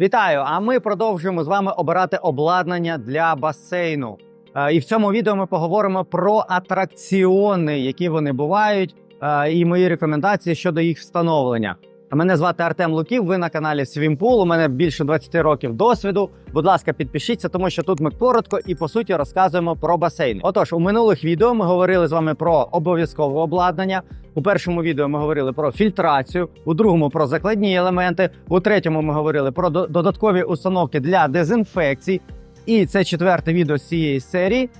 Вітаю! А ми продовжуємо з вами обирати обладнання для басейну. Е, І в цьому відео ми поговоримо про атракціони, які вони бувають, е, і мої рекомендації щодо їх встановлення. Мене звати Артем Луків. Ви на каналі Свімпул. У мене більше 20 років досвіду. Будь ласка, підпишіться, тому що тут ми коротко і по суті розказуємо про басейн. Отож, у минулих відео ми говорили з вами про обов'язкове обладнання. У першому відео ми говорили про фільтрацію, у другому про закладні елементи, у третьому ми говорили про додаткові установки для дезінфекцій. І це четверте відео з цієї серії.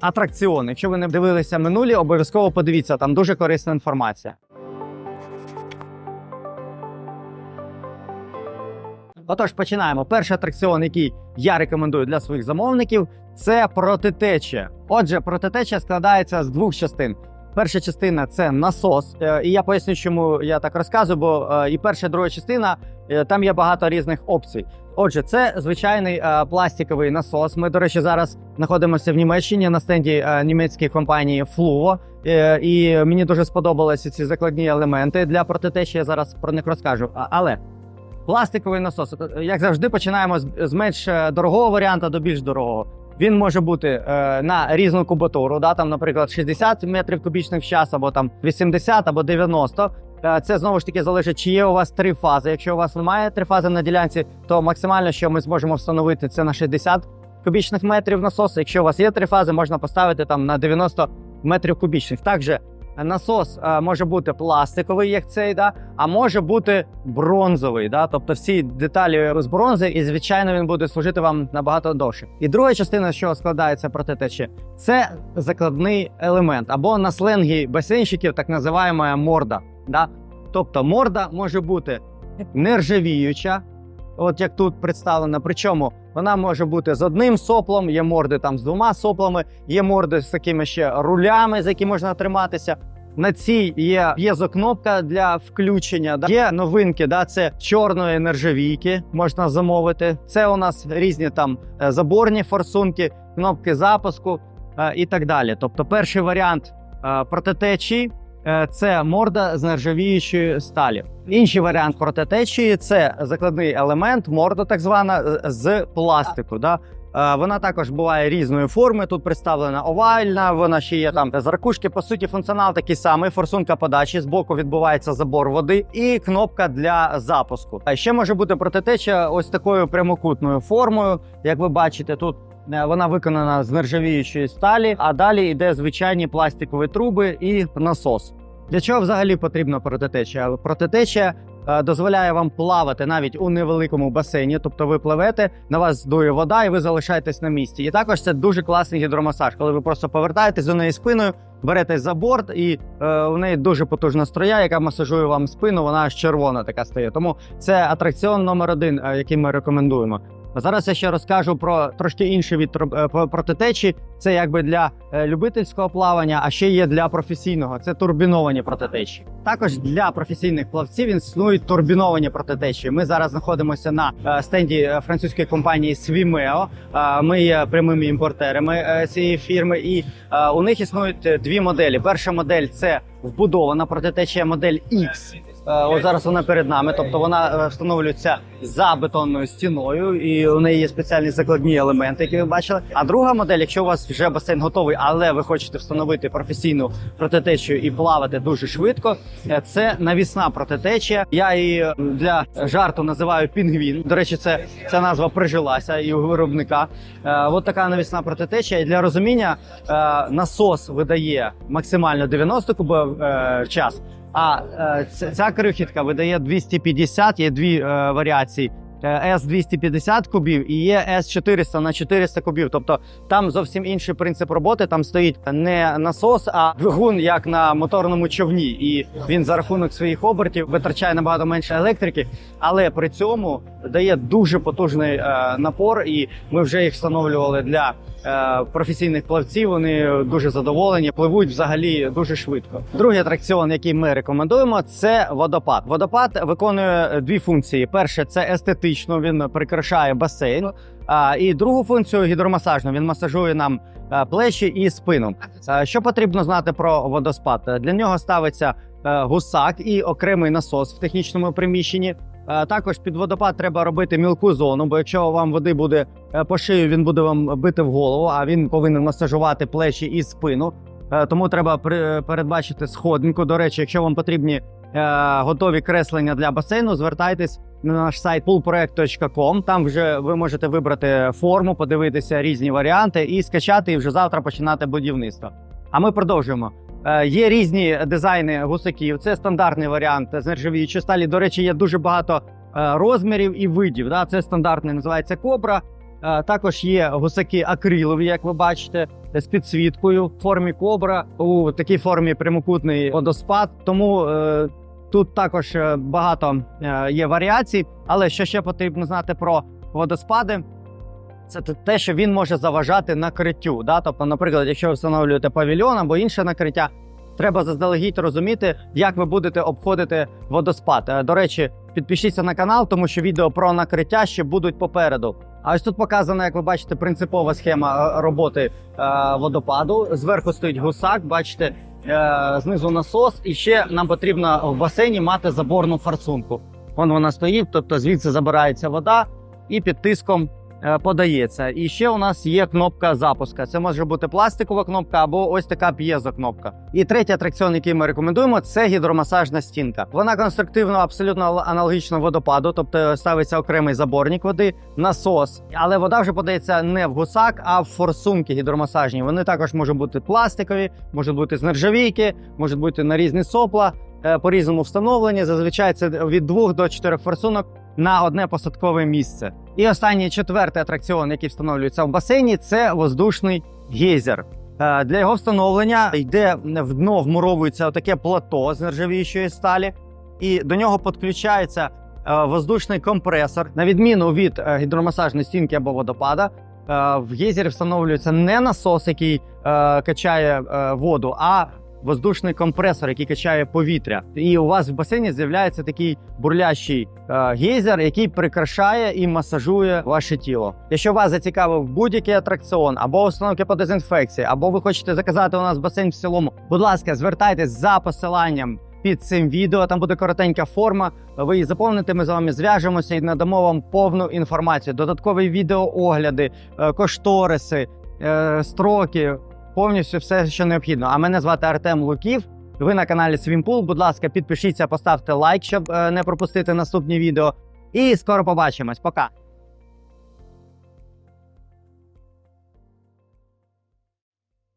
Атракціони. Якщо ви не дивилися минулі, обов'язково подивіться, там дуже корисна інформація. Отож, починаємо. Перший атракціон, який я рекомендую для своїх замовників, це протитечія. Отже, протитечія складається з двох частин. Перша частина це насос, Е, і я поясню, чому я так розказую, бо е, і перша, і друга частина е, там є багато різних опцій. Отже, це звичайний пластиковий насос. Ми, до речі, зараз знаходимося в Німеччині на стенді німецької компанії Fluvo. І мені дуже сподобалися ці закладні елементи для протитечії. Я зараз про них розкажу. Але пластиковий насос, е, як завжди, починаємо з, менш е, дорогого варіанта до більш дорогого. Він може бути е, на різну кубатуру, да, там, наприклад, 60 метрів кубічних в час, або там 80, або 90. Е, Це знову ж таки залежить, чи є у вас три фази. Якщо у вас немає три фази на ділянці, то максимально, що ми зможемо встановити, це на 60 кубічних метрів насосу. Якщо у вас є три фази, можна поставити там на 90 метрів кубічних. Також насос е, може бути пластиковий, як цей, да, а може бути бронзовий. Да, тобто всі деталі з бронзи, і звичайно він буде служити вам набагато довше. І друга частина, що складається протитечі, це закладний елемент або на сленгі басейнщиків так називаємо морда. Да? Тобто морда може бути нержавіюча, от як тут представлено. Причому вона може бути з одним соплом, є морди там з двома соплами, є морди з такими ще рулями, за які можна триматися. На цій є п'єзокнопка для включення. Да? Є новинки, да, це чорної нержавійки можна замовити. Це у нас різні там е, заборні форсунки, кнопки запуску е, і так далі. Тобто, перший варіант е, протитечії е, це морда з нержавіючої сталі. Інший варіант протитечії це закладний елемент, морда так звана е, з пластику. Да? Е, Вона також буває різної форми. Тут представлена овальна, вона ще є там з ракушки. По суті, функціонал такий самий. Форсунка подачі збоку відбувається забор води і кнопка для запуску. А ще може бути протитеча ось такою прямокутною формою. Як ви бачите, тут е, вона виконана з нержавіючої сталі, а далі йде звичайні пластикові труби і насос. Для чого взагалі потрібна протитеча? Протитеча е, дозволяє вам плавати навіть у невеликому басейні, тобто ви пливете, на вас дує вода, і ви залишаєтесь на місці. І також це дуже класний гідромасаж, коли ви просто повертаєтесь до неї спиною, беретесь за борт, і е, у неї дуже потужна струя, яка масажує вам спину. Вона аж червона така стає. Тому це атракціон номер один, е, який ми рекомендуємо. Зараз я ще розкажу про трошки інший від е, протитечі. Це якби для е, любительського плавання, а ще є для професійного. Це турбіновані протитечі. Також для професійних плавців існують турбіновані протитечі. Ми зараз знаходимося на е, стенді французької компанії. Е, Ми є прямими імпортерами цієї фірми, і у них існують дві моделі. Перша модель це вбудована протитечія модель X. Е, Ось зараз вона перед нами, тобто вона е, встановлюється за бетонною стіною, і у неї є спеціальні закладні елементи, які ви бачили. А друга модель, якщо у вас вже басейн готовий, але ви хочете встановити професійну протитечію і плавати дуже швидко, е, це навісна протитечія. Я її для жарту називаю пінгвін. До речі, це ця назва прижилася і у виробника. От така навісна протитечія. І для розуміння насос видає максимально 90 кубів в час. А е, ця, крихітка видає 250, є дві е, варіації. С 250 кубів і є С 400 на 400 кубів. Тобто там зовсім інший принцип роботи. Там стоїть не насос, а двигун, як на моторному човні. І він за рахунок своїх обертів витрачає набагато менше електрики, але при цьому дає дуже потужний е, напор. І ми вже їх встановлювали для е, професійних плавців. Вони дуже задоволені, пливуть взагалі дуже швидко. Другий атракціон, який ми рекомендуємо, це водопад. Водопад виконує дві функції: перше це естетично, він прикрашає басейн. А, і другу функцію гідромасажну він масажує нам е, плечі і спину. Що потрібно знати про водоспад? Для нього ставиться е, гусак і окремий насос в технічному приміщенні. Також під водопад треба робити мілку зону, бо якщо вам води буде е, по шию, він буде вам бити в голову, а він повинен масажувати плечі і спину. Тому треба передбачити сходинку. До речі, якщо вам потрібні готові креслення для басейну, звертайтесь на наш сайт poolproject.com. Там вже ви можете вибрати форму, подивитися різні варіанти і скачати, і вже завтра починати будівництво. А ми продовжуємо. Е, Є різні дизайни гусаків. Це стандартний варіант з нержавіючої сталі. До речі, є дуже багато е, розмірів і видів. Да? Це стандартний, називається кобра. Е, Також є гусаки акрилові, як ви бачите, з підсвіткою в формі кобра у такій формі прямокутний водоспад. Тому тут також е, багато е, є варіацій. Але що ще потрібно знати про водоспади? Це те- що він може заважати накриттю. Да? Тобто, наприклад, якщо ви встановлюєте павільйон або інше накриття, треба заздалегідь розуміти, як ви будете обходити водоспад. Е, До речі, підпишіться на канал, тому що відео про накриття ще будуть попереду. А ось тут показана, як ви бачите, принципова схема роботи водопаду. Зверху стоїть гусак, бачите, знизу насос, і ще нам потрібно в басейні мати заборну форсунку. Вон вона стоїть, тобто звідси забирається вода і під тиском е, подається. І ще у нас є кнопка запуска. Це може бути пластикова кнопка або ось така п'єзокнопка. І третій атракціон, який ми рекомендуємо, це гідромасажна стінка. Вона конструктивно абсолютно аналогічна водопаду, тобто ставиться окремий заборник води, насос. Але вода вже подається не в гусак, а в форсунки гідромасажні. Вони також можуть бути пластикові, можуть бути з нержавійки, можуть бути на різні сопла. е, По-різному встановлені. Зазвичай це від двох до чотирьох форсунок на одне посадкове місце. І останній четвертий атракціон, який встановлюється в басейні, це воздушний гейзер. Е, Для його встановлення йде в дно вмуровується таке плато з нержавіючої сталі, і до нього підключається е, воздушний компресор. На відміну від е, гідромасажної стінки або водопада, е, в гейзері встановлюється не насос, який е, качає е, воду, а воздушний компресор, який качає повітря. І у вас в басейні з'являється такий бурлящий е, гейзер, який прикрашає і масажує ваше тіло. Якщо вас зацікавив будь-який атракціон або установки по дезінфекції, або ви хочете заказати у нас басейн в цілому, будь ласка, звертайтесь за посиланням. Під цим відео там буде коротенька форма. Ви її заповните. Ми з вами зв'яжемося і надамо вам повну інформацію. Додаткові відеоогляди, е, кошториси, е, строки, повністю все, що необхідно. А мене звати Артем Луків. Ви на каналі Свімпул. Будь ласка, підпишіться, поставте лайк, щоб е, не пропустити наступні відео. І скоро побачимось. Пока.